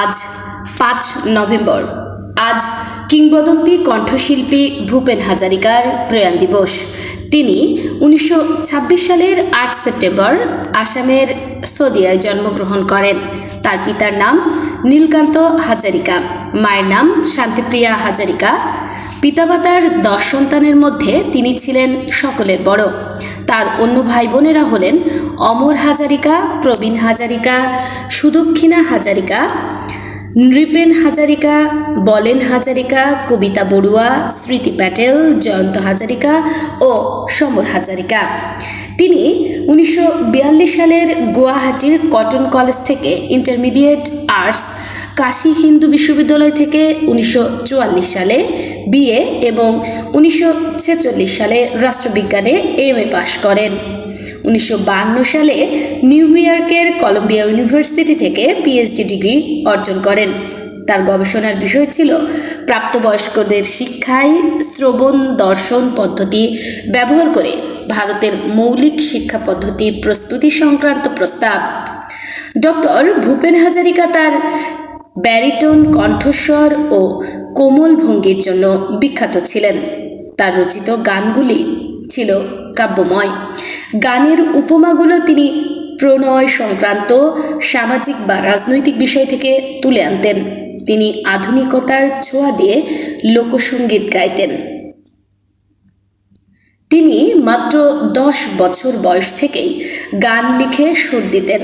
আজ পাঁচ নভেম্বর। আজ কিংবদন্তি কণ্ঠশিল্পী ভূপেন হাজারিকার প্রয়াণ দিবস। তিনি উনিশশো ছাব্বিশ সালের আট সেপ্টেম্বর আসামের সদিয়ায় জন্মগ্রহণ করেন। তার পিতার নাম নীলকান্ত হাজারিকা, মায়ের নাম শান্তিপ্রিয়া হাজারিকা। পিতামাতার দশ সন্তানের মধ্যে তিনি ছিলেন সকলের বড়। তার অন্য ভাই বোনেরা হলেন অমর হাজারিকা, প্রবীণ হাজারিকা, সুদক্ষিণা হাজারিকা নৃপেন হাজারিকা, বলেন হাজারিকা, কবিতা বড়ুয়া, স্মৃতি প্যাটেল, জয়ন্ত হাজারিকা ও সমর হাজারিকা। তিনি উনিশশো বিয়াল্লিশ সালের গুয়াহাটির কটন কলেজ থেকে ইন্টারমিডিয়েট আর্টস, কাশী হিন্দু বিশ্ববিদ্যালয় থেকে উনিশশো চুয়াল্লিশ সালে বিএ এবং উনিশশো ছেচল্লিশ সালে রাষ্ট্রবিজ্ঞানে এম এ পাশ করেন। উনিশশো সালে নিউ ইয়র্কের কলম্বিয়া ইউনিভার্সিটি থেকে পিএইচডি ডিগ্রি অর্জন করেন। তার গবেষণার বিষয় ছিল প্রাপ্তবয়স্কদের শিক্ষায় শ্রবণ দর্শন পদ্ধতি ব্যবহার করে ভারতের মৌলিক শিক্ষা পদ্ধতি প্রস্তুতি সংক্রান্ত প্রস্তাব। ডক্টর ভূপেন হাজারিকা তার ব্যারিটন কণ্ঠস্বর ও কোমল ভঙ্গির জন্য বিখ্যাত ছিলেন। তার রচিত গানগুলি ছিল কাব্যময়। গানের উপমাগুলো তিনি প্রণয় সংক্রান্ত, সামাজিক বা রাজনৈতিক বিষয় থেকে তুলে আনতেন। তিনি আধুনিকতার ছোঁয়া দিয়ে লোকসঙ্গীত গাইতেন। তিনি মাত্র দশ বছর বয়স থেকেই গান লিখে সুর দিতেন।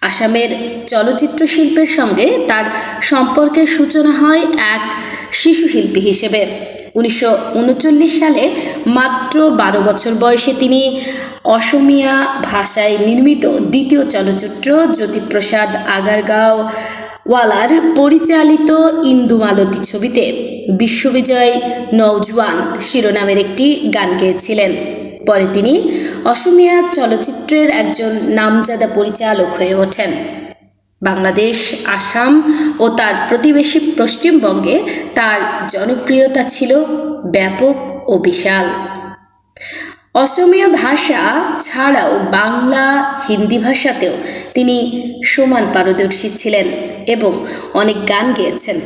আসামের চলচ্চিত্র শিল্পের সঙ্গে তার সম্পর্কের সূচনা হয় এক শিশু শিল্পী হিসেবে। উনিশশো উনচল্লিশ সালে মাত্র বারো বছর বয়সে তিনি অসমিয়া ভাষায় নির্মিত দ্বিতীয় চলচ্চিত্র জ্যোতিপ্রসাদ আগারগাঁও ওয়ালার পরিচালিত ইন্দুমালতী ছবিতে বিশ্ববিজয় নওজওয়ান শিরোনামের একটি গান গেয়েছিলেন। পরে তিনি অসমিয়া চলচ্চিত্রের একজন নামজাদা পরিচালক হয়ে ওঠেন। বাংলাদেশ, আসাম ও তার প্রতিবেশী পশ্চিমবঙ্গে তার জনপ্রিয়তা ছিল ব্যাপক ও বিশাল। অসমীয়া ভাষা ছাড়াও বাংলা, হিন্দি ভাষাতেও তিনি সমান পারদর্শী ছিলেন এবং অনেক গান গেয়েছেন।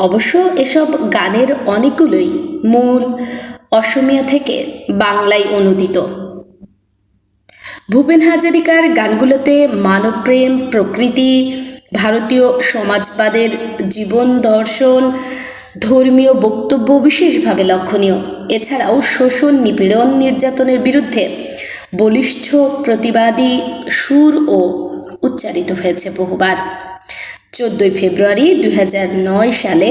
অবশ্য এসব গানের অনেকগুলোই মূল অসমীয়া থেকে বাংলায় অনুদিত। ভূপেন হাজারিকার গানগুলোতে মানবপ্রেম, প্রকৃতি, ভারতীয় সমাজবাদের জীবন দর্শন, ধর্মীয় বক্তব্য বিশেষভাবে লক্ষণীয়। এছাড়াও শোষণ, নিপীড়ন, নির্যাতনের বিরুদ্ধে বলিষ্ঠ প্রতিবাদী সুর ও উচ্চারিত হয়েছে বহুবার। চোদ্দোই ফেব্রুয়ারি দু হাজার নয় সালে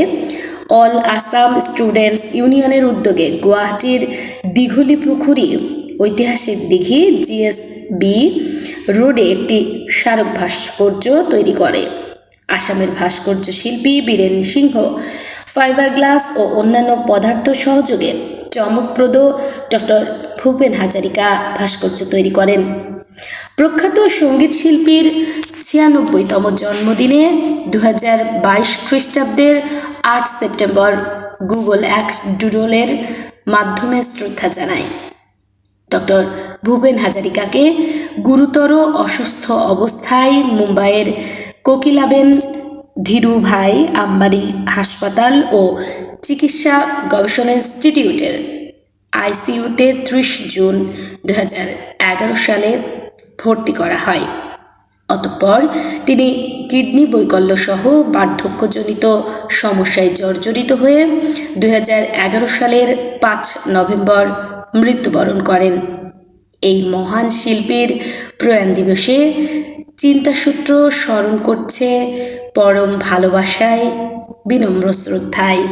অল আসাম স্টুডেন্টস ইউনিয়নের উদ্যোগে গুয়াহাটির দীঘলি পুকুরি ঐতিহাসিক দিঘি জিএসবি রোডে একটি স্মারক ভাস্কর্য তৈরি করে। আসামের ভাস্কর্য শিল্পী বীরেন সিংহ ফাইবার গ্লাস ও অন্যান্য পদার্থ সহযোগে চমকপ্রদ ডক্টর ভূপেন হাজারিকা ভাস্কর্য তৈরি করেন। প্রখ্যাত সংগীত শিল্পীর ছিয়ানব্বইতম জন্মদিনে দু হাজার বাইশ খ্রিস্টাব্দের আট সেপ্টেম্বর গুগল অ্যাক্স ডুডলের মাধ্যমে শ্রদ্ধা জানায়। ডক্টর ভূপেন হাজারিকাকে গুরুতর অসুস্থ অবস্থায় মুম্বাইয়ের কোকিলাবেন ধীরুভাই আম্বানি হাসপাতাল ও চিকিৎসা গবেষণা ইনস্টিটিউটের আইসিইউতে ত্রিশ জুন দু হাজার এগারো সালে ভর্তি করা হয়। অতঃপর তিনি কিডনি বৈকল্য সহ বার্ধক্যজনিত সমস্যায় জর্জরিত হয়ে দু হাজার এগারো সালের পাঁচ নভেম্বর মৃত্যুবরণ করেন। এই মহান শিল্পীর প্রয়াণ দিবসে চিন্তাসূত্র স্মরণ করছে পরম ভালোবাসায় বিনম্র শ্রদ্ধায়।